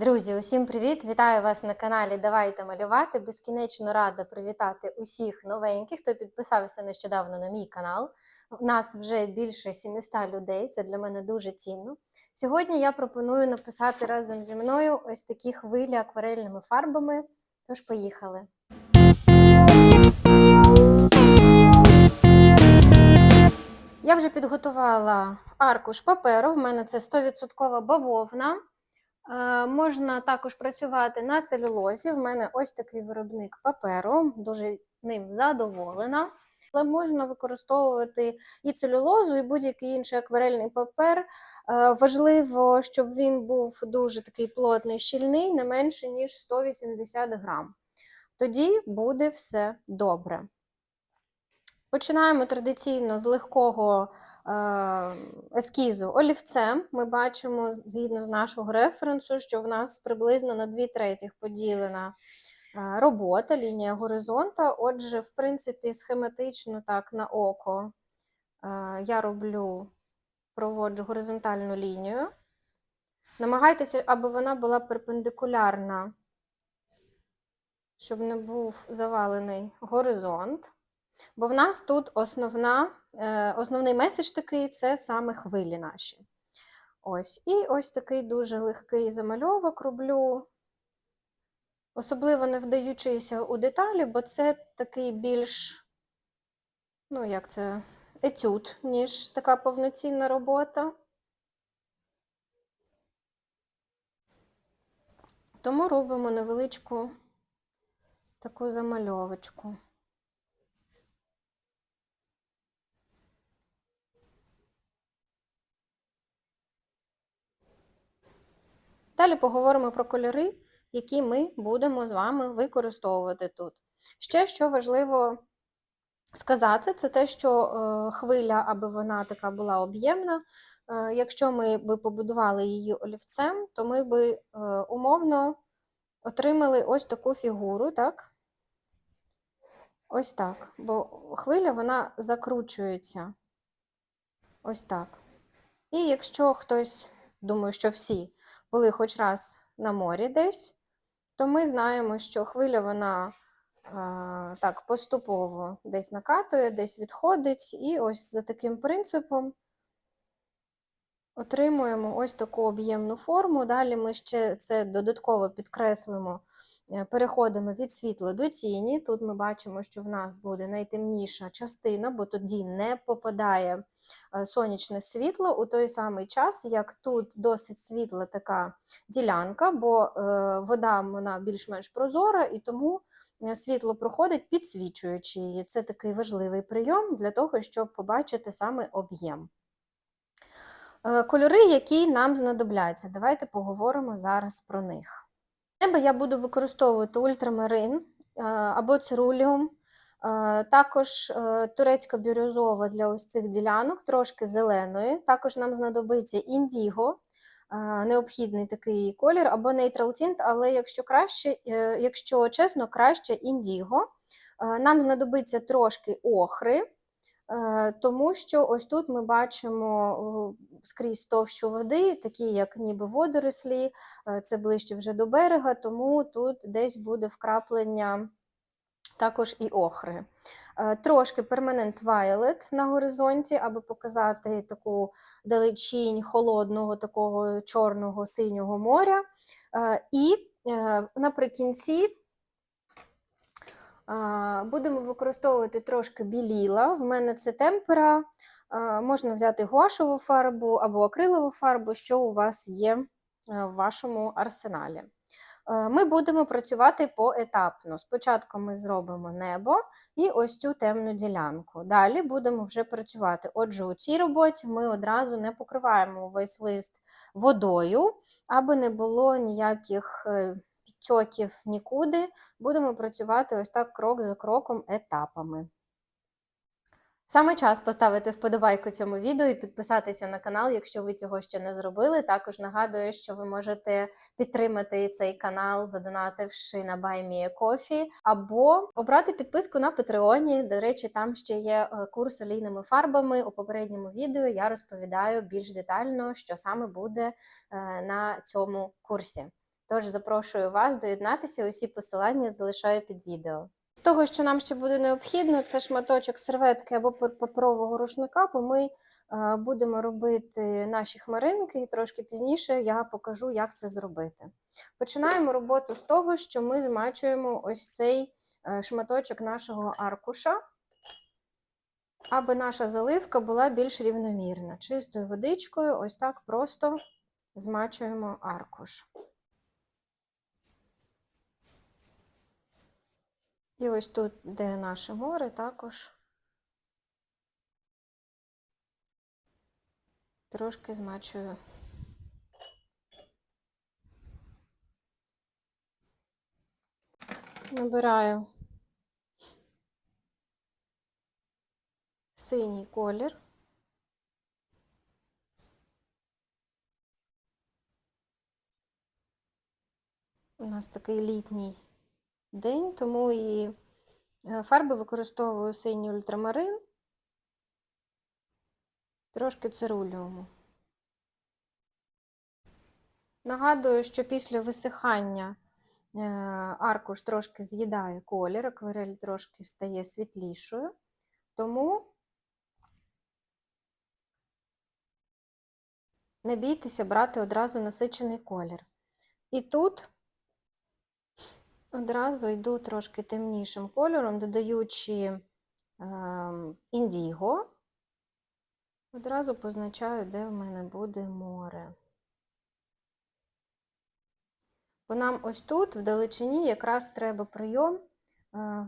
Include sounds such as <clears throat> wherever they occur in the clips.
Друзі, усім привіт! Вітаю вас на каналі Давайте малювати. Безкінечно рада привітати усіх новеньких, хто підписався нещодавно на мій канал. У нас вже більше 700 людей, це для мене дуже цінно. Сьогодні я пропоную написати разом зі мною ось такі хвилі акварельними фарбами. Тож поїхали. Я вже підготувала аркуш паперу. В мене це 100% бавовна. Е, Можна також працювати на целюлозі. В мене ось такий виробник паперу, дуже ним задоволена. Але можна використовувати і целюлозу, і будь-який інший акварельний папер. Е, Важливо, щоб він був дуже такий плотний, щільний, не менше, ніж 180 грам. Тоді буде все добре. Починаємо традиційно з легкого е, ескізу олівцем. Ми бачимо, згідно з нашого референсу, що в нас приблизно на 2 третіх поділена е, робота, лінія горизонта. Отже, в принципі, схематично так на око е, я роблю, проводжу горизонтальну лінію. Намагайтеся, аби вона була перпендикулярна, щоб не був завалений горизонт. Бо в нас тут основна, е, основний меседж такий це саме хвилі наші. Ось. І ось такий дуже легкий замальовок роблю, особливо не вдаючися у деталі, бо це такий більш, ну, як це, етюд, ніж така повноцінна робота. Тому робимо невеличку таку замальовочку. Далі поговоримо про кольори, які ми будемо з вами використовувати тут. Ще що важливо сказати, це те, що е, хвиля, аби вона така була об'ємна. Е, якщо ми би побудували її олівцем, то ми би е, умовно отримали ось таку фігуру, так? Ось так. Бо хвиля вона закручується. Ось так. І якщо хтось, думаю, що всі були хоч раз на морі десь, то ми знаємо, що хвиля вона так поступово десь накатує, десь відходить, і ось за таким принципом отримуємо ось таку об'ємну форму. Далі ми ще це додатково підкреслимо. е, Переходимо від світла до тіні. Тут ми бачимо, що в нас буде найтемніша частина, бо тоді не попадає сонячне світло у той самий час, як тут досить світла така ділянка, бо е, вода вона більш-менш прозора, і тому е, світло проходить, підсвічуючи її. Це такий важливий прийом для того, щоб побачити саме об'єм. Е, Кольори, які нам знадобляться, давайте поговоримо зараз про них. Небо я буду використовувати ультрамарин е, або цируліум, е, також е, турецька бірюзова для ось цих ділянок, трошки зеленої. Також нам знадобиться індіго, е, необхідний такий колір, або нейтрал тінт, але якщо краще, е, якщо чесно, краще індіго. Е, Нам знадобиться трошки охри. Е, Тому що ось тут ми бачимо скрізь товщу води, такі як ніби водорослі, е, це ближче вже до берега, тому тут десь буде вкраплення також і охри. Е, Трошки Permanent Violet на горизонті, аби показати таку далечінь холодного, такого чорного синього моря. Е, І е, наприкінці Будемо використовувати трошки біліла. В мене це темпера. Можна взяти гуашеву фарбу або акрилову фарбу, що у вас є в вашому арсеналі. Е, Ми будемо працювати поетапно. Спочатку ми зробимо небо і ось цю темну ділянку. Далі будемо вже працювати. Отже, у цій роботі ми одразу не покриваємо весь лист водою, аби не було ніяких е, підтьоків нікуди. Будемо працювати ось так крок за кроком етапами. Саме час поставити вподобайку цьому відео і підписатися на канал, якщо ви цього ще не зробили. Також нагадую, що ви можете підтримати цей канал, задонативши на BuyMeACoffee, або обрати підписку на Патреоні. До речі, там ще є е, курс олійними фарбами. У попередньому відео я розповідаю більш детально, що саме буде е, на цьому курсі. Тож запрошую вас доєднатися. Усі посилання залишаю під відео. З того, що нам ще буде необхідно, це шматочок серветки або паперового рушника, бо ми е, будемо робити наші хмаринки, і трошки пізніше я покажу, як це зробити. Починаємо роботу з того, що ми змачуємо ось цей е, шматочок нашого аркуша, аби наша заливка була більш рівномірна. Чистою водичкою, ось так просто змачуємо аркуш. І ось тут, де наше море, також трошки змачую. Набираю синій колір. У нас такий літній день, тому і е, фарби використовую синій ультрамарин, трошки цируліуму. Нагадую, що після висихання е, аркуш трошки з'їдає колір, акварель трошки стає світлішою, тому не бійтеся брати одразу насичений колір. І тут Одразу йду трошки темнішим кольором, додаючи ем, індіго. Одразу позначаю, де в мене буде море. Бо нам ось тут, в далечині, якраз треба прийом е,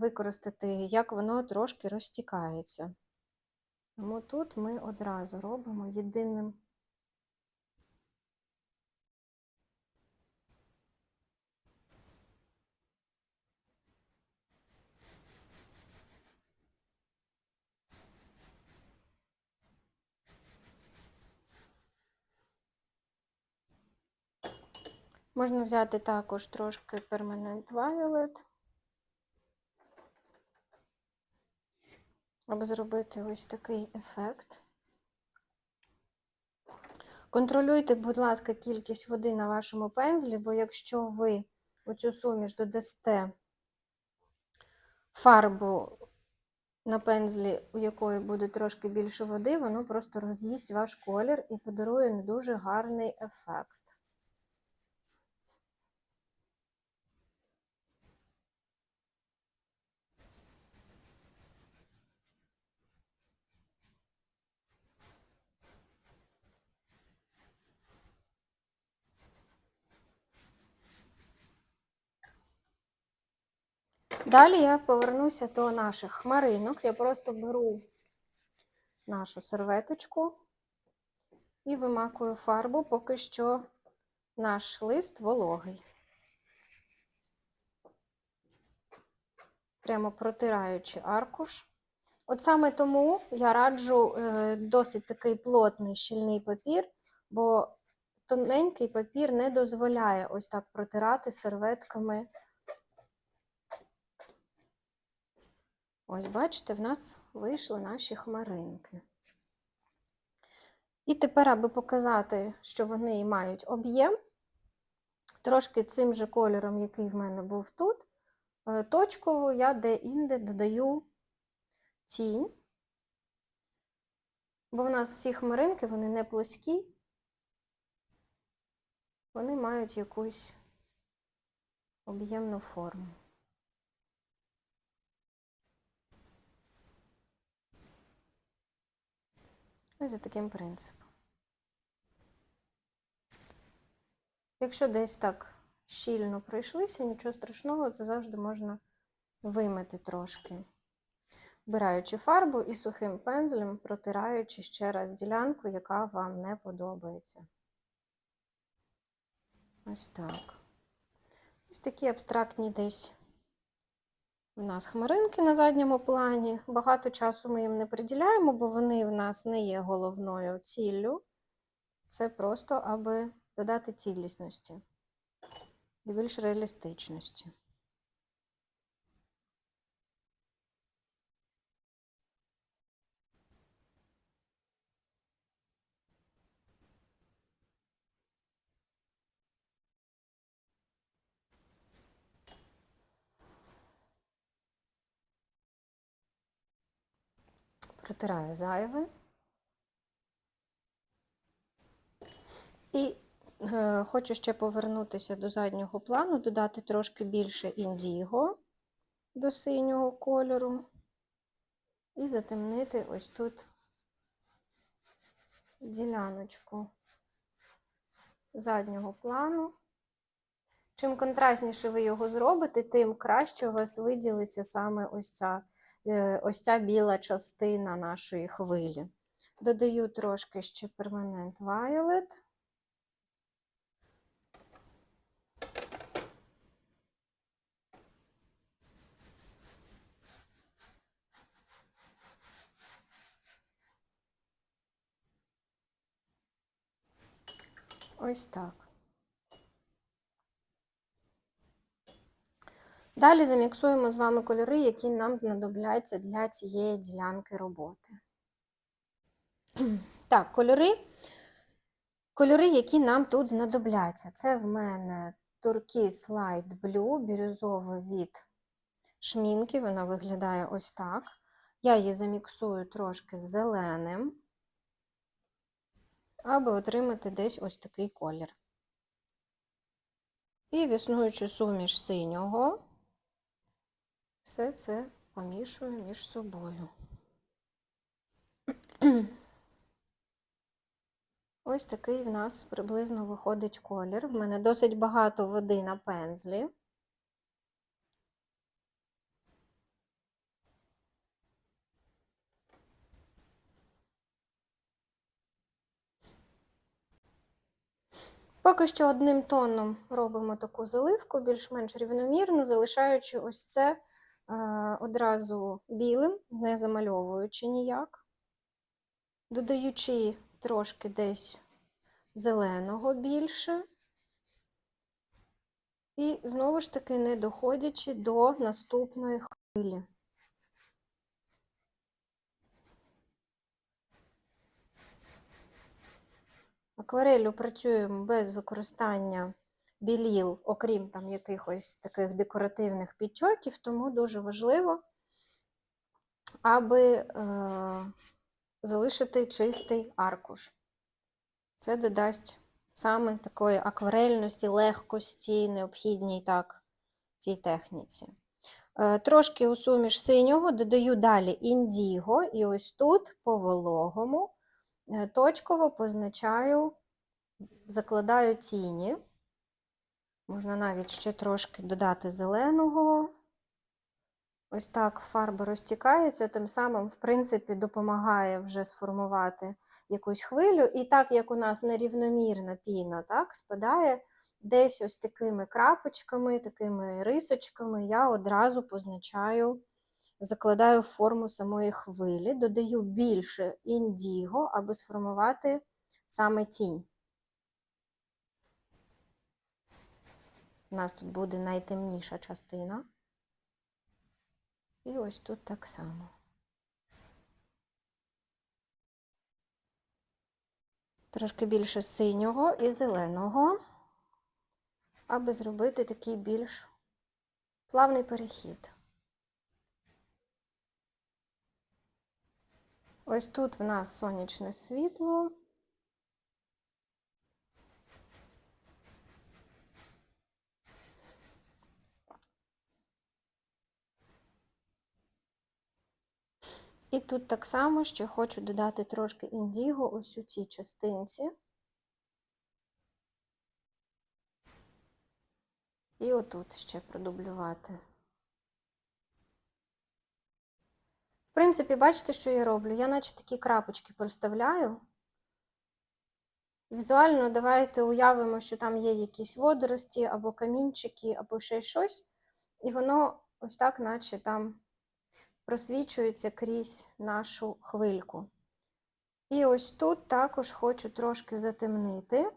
використати, як воно трошки розтікається. Тому тут ми одразу робимо єдиним Можна взяти також трошки Permanent Violet, аби зробити ось такий ефект. Контролюйте, будь ласка, кількість води на вашому пензлі, бо якщо ви оцю суміш додасте фарбу на пензлі, у якої буде трошки більше води, воно просто роз'їсть ваш колір і подарує не дуже гарний ефект. Далі я повернуся до наших хмаринок. Я просто беру нашу серветочку і вимакую фарбу, поки що наш лист вологий. Прямо протираючи аркуш. От саме тому я раджу е, досить такий плотний щільний папір, бо тоненький папір не дозволяє ось так протирати серветками. Ось, бачите, в нас вийшли наші хмаринки. І тепер, аби показати, що вони мають об'єм, трошки цим же кольором, який в мене був тут, е, точково я де-інде додаю тінь, бо в нас всі хмаринки, вони не плоскі, вони мають якусь об'ємну форму. Ось за таким принципом. Якщо десь так щільно пройшлися, нічого страшного, це завжди можна вимити трошки. Вбираючи фарбу і сухим пензлем, протираючи ще раз ділянку, яка вам не подобається. Ось так. Ось такі абстрактні десь у нас хмаринки на задньому плані. Багато часу ми їм не приділяємо, бо вони в нас не є головною ціллю. Це просто аби додати цілісності і більш реалістичності. Протираю зайве. І е, хочу ще повернутися до заднього плану, додати трошки більше індіго до синього кольору і затемнити ось тут діляночку заднього плану. Чим контрастніше ви його зробите, тим краще у вас виділиться саме ось ця, ось ця біла частина нашої хвилі. Додаю трошки ще Permanent Violet. Ось так. Далі заміксуємо з вами кольори, які нам знадобляться для цієї ділянки роботи. Так, кольори, кольори, які нам тут знадобляться. Це в мене Turquoise Light Blue, бірюзовий від шмінки, вона виглядає ось так. Я її заміксую трошки з зеленим, аби отримати десь ось такий колір. І віснуючу суміш синього, все це помішую між собою. Ось такий в нас приблизно виходить колір. В мене досить багато води на пензлі. Поки що одним тоном робимо таку заливку, більш-менш рівномірно, залишаючи ось це одразу білим, не замальовуючи ніяк, додаючи трошки десь зеленого більше, і знову ж таки не доходячи до наступної хвилі. Акварелью працюємо без використання біліл, окрім там якихось таких декоративних підтьоків, тому дуже важливо, аби е, залишити чистий аркуш. Це додасть саме такої акварельності, легкості, необхідній так цій техніці. Е, трошки у суміш синього додаю далі індіго, і ось тут по вологому е, точково позначаю, закладаю тіні. Можна навіть ще трошки додати зеленого. Ось так фарба розтікається, тим самим, в принципі, допомагає вже сформувати якусь хвилю. І так як у нас нерівномірна піна так, спадає, десь ось такими крапочками, такими рисочками я одразу позначаю, закладаю форму самої хвилі, додаю більше індіго, аби сформувати саме тінь. У нас тут буде найтемніша частина. І ось тут так само. Трошки більше синього і зеленого, аби зробити такий більш плавний перехід. Ось тут в нас сонячне світло. І тут так само ще хочу додати трошки індіго ось у цій частинці. І отут ще продублювати. В принципі, бачите, що я роблю? Я наче такі крапочки проставляю. Візуально давайте уявимо, що там є якісь водорості, або камінчики, або ще щось, і воно ось так, наче там просвічується крізь нашу хвильку. І ось тут також хочу трошки затемнити,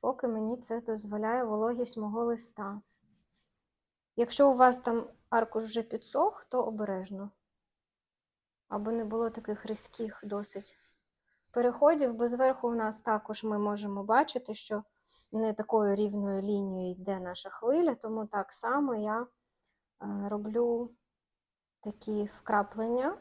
поки мені це дозволяє вологість мого листа. Якщо у вас там аркуш вже підсох, то обережно. Аби не було таких різких досить переходів, бо зверху у нас також ми можемо бачити, що не такою рівною лінією йде наша хвиля, тому так само я роблю такі вкраплення.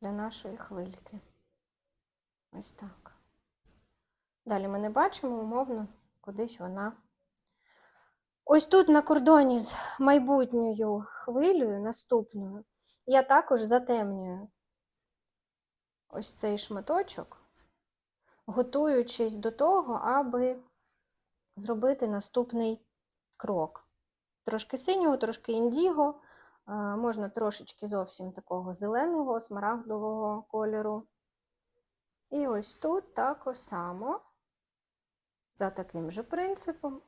Для нашої хвильки. Ось так. Далі ми не бачимо, умовно, кудись вона. Ось тут на кордоні з майбутньою хвилею, наступною, я також затемнюю ось цей шматочок готуючись до того, аби зробити наступний крок. Трошки синього, трошки індіго, можна трошечки зовсім такого зеленого, смарагдового кольору. І ось тут також само, за таким же принципом.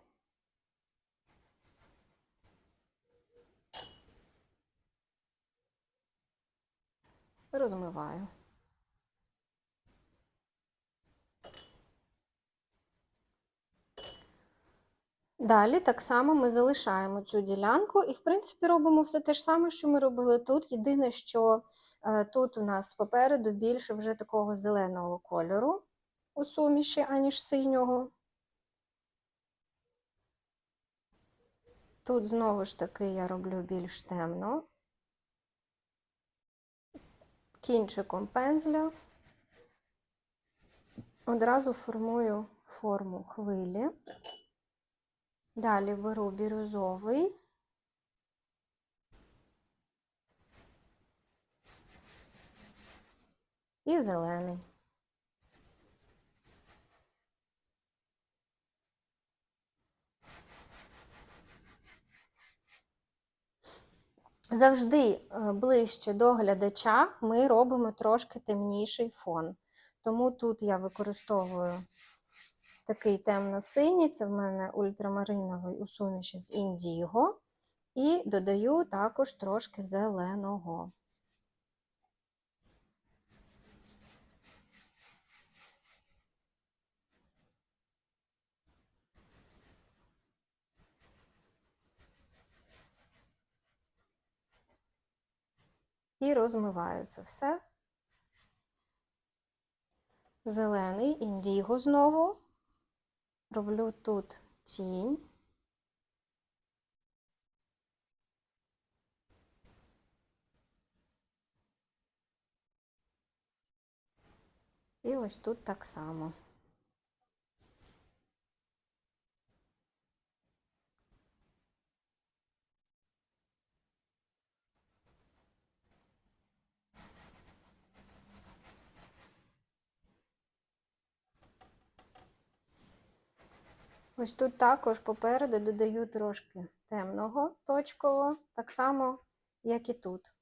Розмиваю. Далі так само ми залишаємо цю ділянку і, в принципі, робимо все те ж саме, що ми робили тут. Єдине, що е, тут у нас попереду більше вже такого зеленого кольору у суміші, аніж синього. Тут знову ж таки я роблю більш темно. Кінчиком пензля одразу формую форму хвилі. Далі беру бірюзовий. І зелений. Завжди е, ближче до глядача ми робимо трошки темніший фон. Тому тут я використовую такий темно-синій, це в мене ультрамариновий у суміші з індіго. І додаю також трошки зеленого. І розмиваю це все. Зелений індіго знову. Роблю тут тінь. І ось тут так само. Ось тут також попереду додаю трошки темного точкового, так само, як і тут.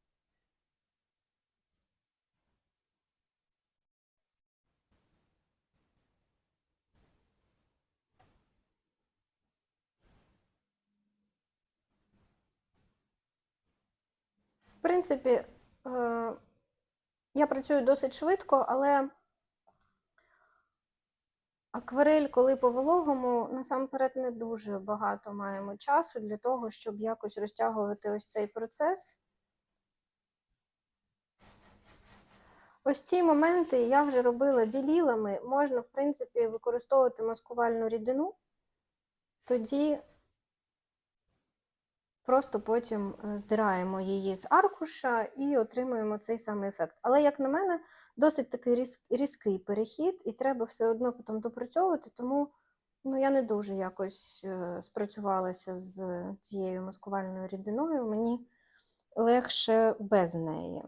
В принципі, е, я працюю досить швидко, але Акварель, коли по вологому, насамперед не дуже багато маємо часу для того, щоб якось розтягувати ось цей процес. Ось ці моменти я вже робила білілами. Можна, в принципі, використовувати маскувальну рідину, тоді просто потім е, здираємо її з аркуша і отримуємо цей самий ефект. Але, як на мене, досить такий різ- різкий перехід, і треба все одно потім допрацьовувати, тому ну, я не дуже якось е, спрацювалася з цією маскувальною рідиною, мені легше без неї.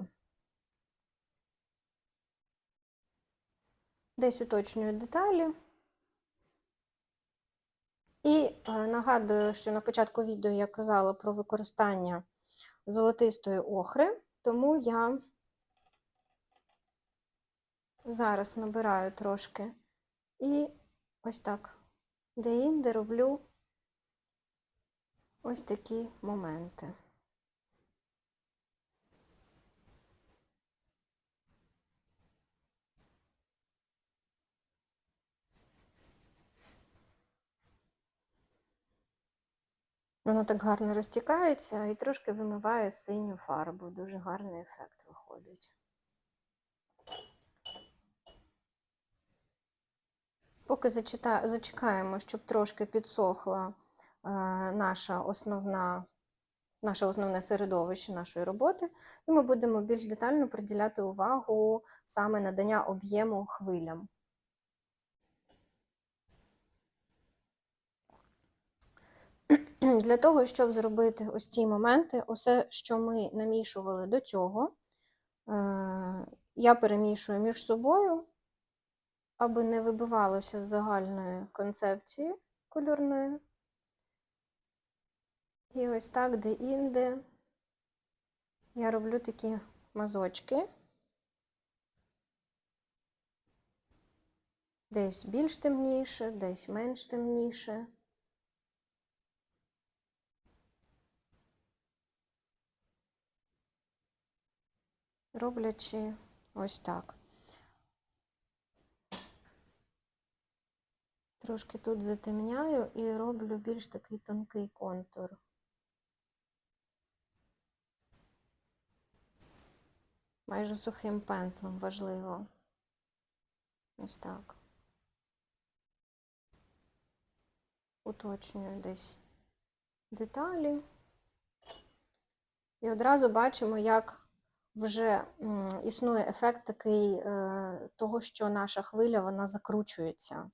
Десь уточнюю деталі. Е, нагадую, що на початку відео я казала про використання золотистої охри, тому я зараз набираю трошки і ось так де-інде роблю ось такі моменти. Воно так гарно розтікається і трошки вимиває синю фарбу. Дуже гарний ефект виходить. Поки зачекаємо, щоб трошки підсохла е, наша основна наше основне середовище нашої роботи, і ми будемо більш детально приділяти увагу саме надання об'єму хвилям. <clears throat> Для того, щоб зробити ось ці моменти, усе, що ми намішували до цього, е, я перемішую між собою, аби не вибивалося з загальної концепції кольорної. І ось так, де-інде, я роблю такі мазочки. Десь більш темніше, десь менш темніше. Роблячи ось так. Трошки тут затемняю і роблю більш такий тонкий контур. Майже сухим пензлем важливо. Ось так. Уточнюю десь деталі. І одразу бачимо, як вже існує ефект такий е, того, що наша хвиля вона закручується.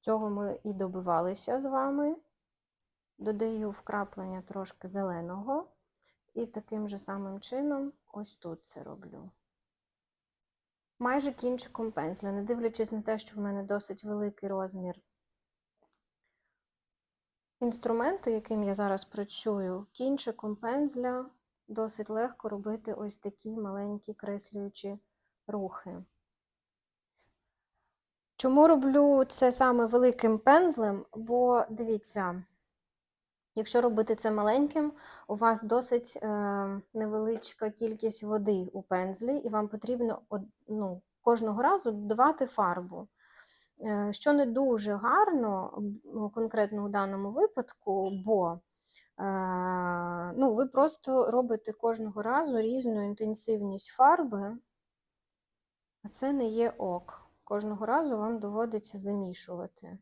Цього ми і добивалися з вами. Додаю вкраплення трошки зеленого, і таким же самим чином ось тут це роблю. Майже кінчиком пензля, не дивлячись на те, що в мене досить великий розмір інструменту, яким я зараз працюю, кінчиком пензля досить легко робити ось такі маленькі креслюючі рухи. Чому роблю це саме великим пензлем? Бо дивіться, якщо робити це маленьким, у вас досить е, невеличка кількість води у пензлі, і вам потрібно ну, кожного разу додавати фарбу. Е, що не дуже гарно, конкретно у даному випадку, бо ну, ви просто робите кожного разу різну інтенсивність фарби, а це не є ок. Кожного разу вам доводиться замішувати.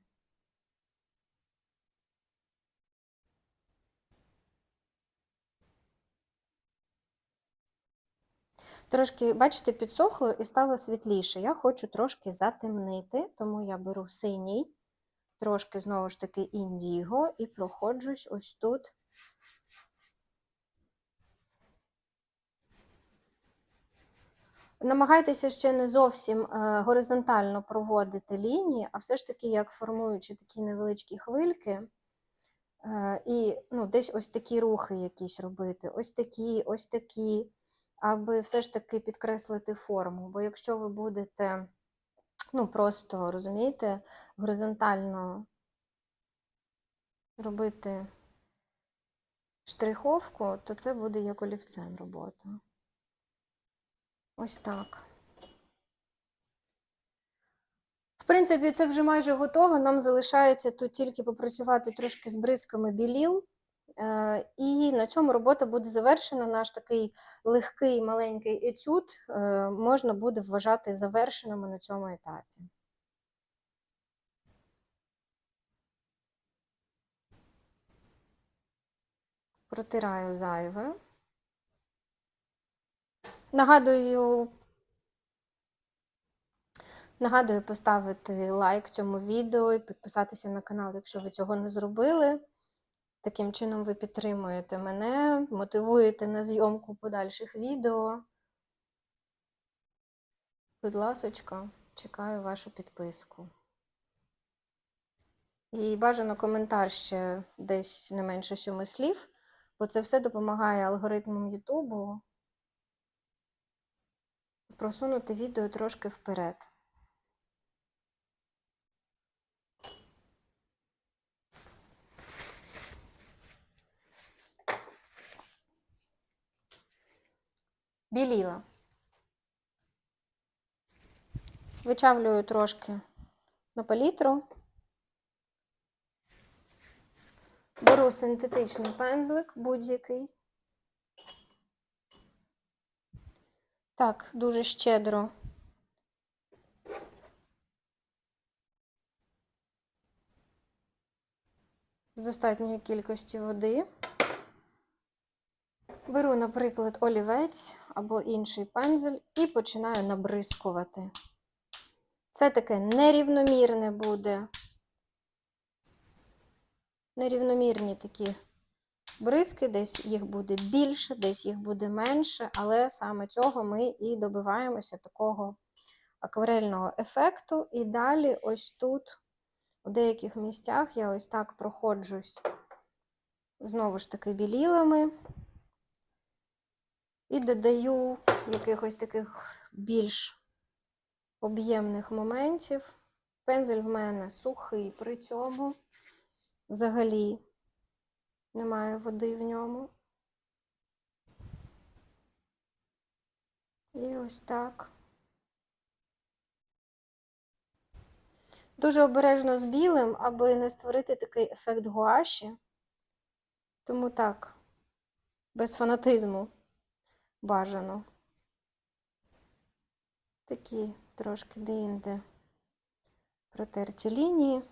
Трошки, бачите, підсохло і стало світліше. Я хочу трошки затемнити, тому я беру синій, трошки, знову ж таки, індіго і проходжусь ось тут Намагайтеся ще не зовсім е, горизонтально проводити лінії, а все ж таки, як формуючи такі невеличкі хвильки, е, і ну, десь ось такі рухи якісь робити, ось такі, ось такі, аби все ж таки підкреслити форму. Бо якщо ви будете ну, просто розумієте, горизонтально робити штриховку, то це буде як олівцем робота. Ось так. В принципі, це вже майже готово. Нам залишається тут тільки попрацювати трошки з бризками біліл. Е, і на цьому робота буде завершена. Наш такий легкий маленький етюд е, можна буде вважати завершеними на цьому етапі. Протираю зайве. Нагадую, нагадую поставити лайк цьому відео і підписатися на канал, якщо ви цього не зробили. Таким чином, ви підтримуєте мене, мотивуєте на зйомку подальших відео. Будь ласочка, чекаю вашу підписку. І бажано коментар ще десь не менше сьоми слів, бо це все допомагає алгоритмам Ютубу просунути відео трошки вперед. Біліла. Вичавлюю трошки на палітру. Беру синтетичний пензлик будь-який. Так, дуже щедро. З достатньої кількості води. Беру, наприклад, олівець або інший пензель і починаю набризкувати. Це таке нерівномірне буде. Нерівномірні такі бризки, десь їх буде більше, десь їх буде менше, але саме цього ми і добиваємося такого акварельного ефекту. І далі, ось тут, у деяких місцях, я ось так проходжусь, знову ж таки, білілами. І додаю якихось таких більш об'ємних моментів. Пензель в мене сухий при цьому. Взагалі немає води в ньому. І ось так. Дуже обережно з білим, аби не створити такий ефект гуаші. Тому так, без фанатизму бажано. Такі трошки де-інде протерті лінії.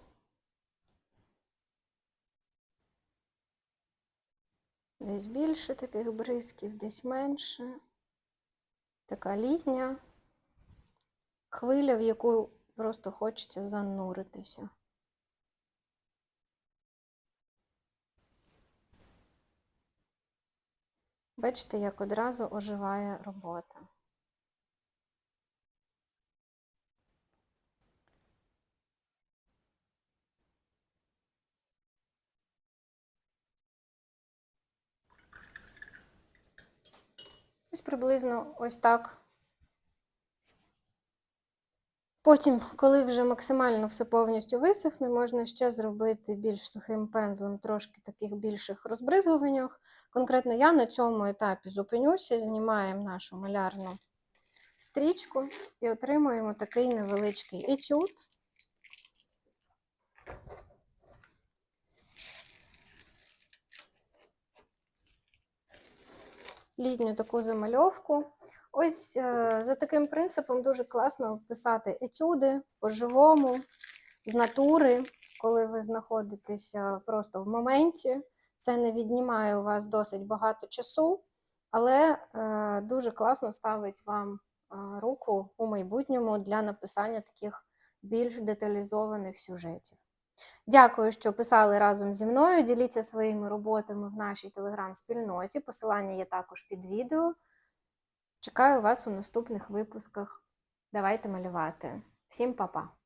Десь більше таких бризків, десь менше. Така літня хвиля, в яку просто хочеться зануритися. Бачите, як одразу оживає робота. Ось приблизно ось так. Потім, коли вже максимально все повністю висохне, можна ще зробити більш сухим пензлем трошки таких більших розбризгуваннях. Конкретно я на цьому етапі зупинюся, знімаємо нашу малярну стрічку і отримуємо такий невеличкий етюд. Літню таку замальовку. Ось е, за таким принципом дуже класно писати етюди по-живому, з натури, коли ви знаходитеся просто в моменті. Це не віднімає у вас досить багато часу, але е, дуже класно ставить вам е, руку у майбутньому для написання таких більш деталізованих сюжетів. Дякую, що писали разом зі мною. Діліться своїми роботами в нашій телеграм-спільноті. Посилання є також під відео. Чекаю вас у наступних випусках. Давайте малювати. Всім па-па!